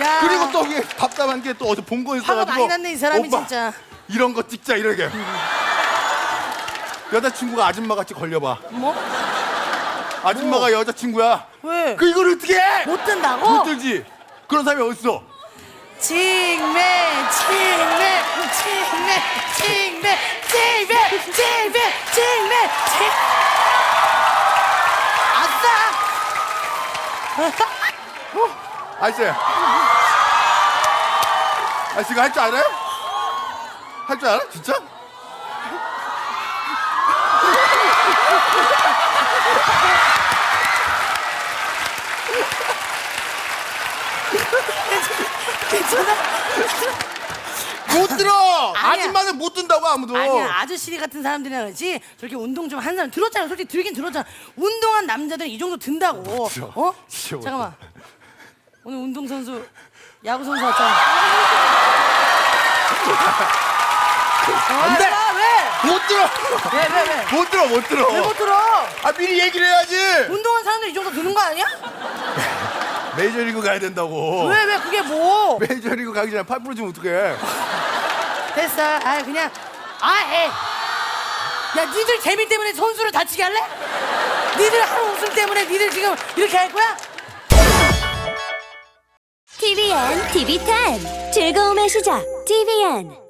야. 그리고 또 이게 답답한 게 또 어디 본거 화가 있어가지고 많이 났네 이 사람이 오빠, 진짜. 이런 거 찍자 이러게 여자친구가 아줌마 같이 걸려봐 뭐? 아줌마가 여자친구야 왜? 그 이걸 어떻게 해? 못 뜬다고? 못 들지 그런 사람이 어딨어 칭매 칭매 칭매 칭매 칭매 칭매 칭매 칭 아싸 아저씨 아저씨 이거 할줄 알아요? 할줄 알아? 진짜? 괜찮아? 못 들어 아니야. 아줌마는 못 든다고 아무도 아니야 아저씨 같은 사람들이랑 그렇지 저렇게 운동 좀 한 사람 들었잖아 솔직히 들긴 들었잖아 운동한 남자들은 이 정도 든다고 진짜, 어? 진짜 못 잠깐만 오늘 운동선수 야구선수 왔잖아 안 돼! 아, 왜? 못 들어 왜, 왜, 왜? 못 들어 못 들어 왜 못 들어? 아 미리 얘기를 해야지 운동한 사람들 이 정도 드는 거 아니야? 메이저리그 가야 된다고 왜, 왜, 그게 뭐? 메이저리그 가기 전에 팔 부러지면 어떡해 됐어. 아, 그냥, 아, 해. 야, 니들 재미 때문에 선수를 다치게 할래? 니들 하루 웃음 때문에 니들 지금 이렇게 할 거야? TVN, TV10 즐거움의 시작 TVN